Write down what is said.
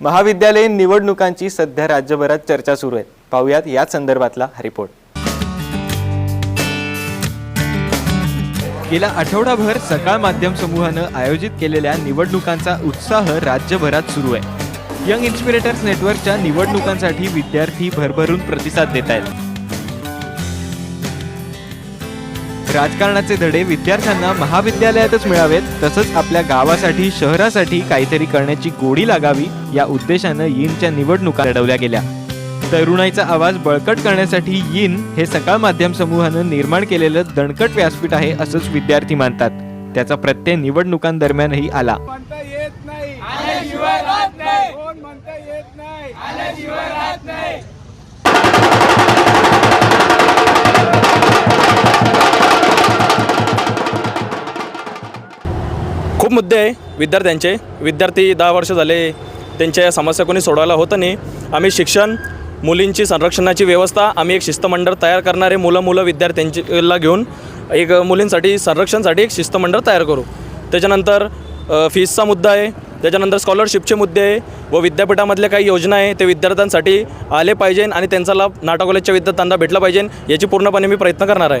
महाविद्यालयीन निवडणुकांची सध्या राज्यभरात चर्चा सुरू आहे. पाहुयात याच संदर्भातला हा रिपोर्ट. गेला आठवडाभर सकाळ माध्यम समूहानं आयोजित केलेल्या निवडणुकांचा उत्साह राज्यभरात सुरू आहे. यंग इन्स्पिरेटर्स नेटवर्कच्या निवडणुकांसाठी विद्यार्थी भरभरून प्रतिसाद देत आहेत. राजकारणाचे धडे विद्यार्थ्यांना महाविद्यालयातच मिळावेत तसंच आपल्या गावासाठी शहरासाठी काहीतरी करण्याची गोडी लागावी या उद्देशानं यिनच्या निवडणुका लढवल्या गेल्या. तरुणाईचा आवाज बळकट करण्यासाठी यिन हे सकाळ माध्यम समूहानं निर्माण केलेलं दणकट व्यासपीठ आहे असंच विद्यार्थी मानतात. त्याचा प्रत्यय निवडणुकांदरम्यानही आला. येत नाही. खूप मुद्दे आहे. विद्यार्थ्यांचे. विद्यार्थी दहा वर्ष झाले. त्यांच्या या समस्या कोणी सोडवायला होतं नाही. आम्ही शिक्षण मुलींची संरक्षणाची व्यवस्था आम्ही एक शिस्तमंडळ तयार करणारे मुलं मुलं विद्यार्थ्यांचीला घेऊन एक मुलींसाठी संरक्षणसाठी एक शिस्तमंडळ तयार करू. त्याच्यानंतर फीजचा फीसचा मुद्दा आहे. त्याच्यानंतर स्कॉलरशिपचे मुद्दे आहे व विद्यापीठामधल्या काही योजना आहे. ते विद्यार्थ्यांसाठी आले पाहिजे आणि त्यांचा लाभ नाटा कॉलेजच्या विद्यार्थ्यांना भेटला पाहिजे. याची पूर्णपणे मी प्रयत्न करणार आहे.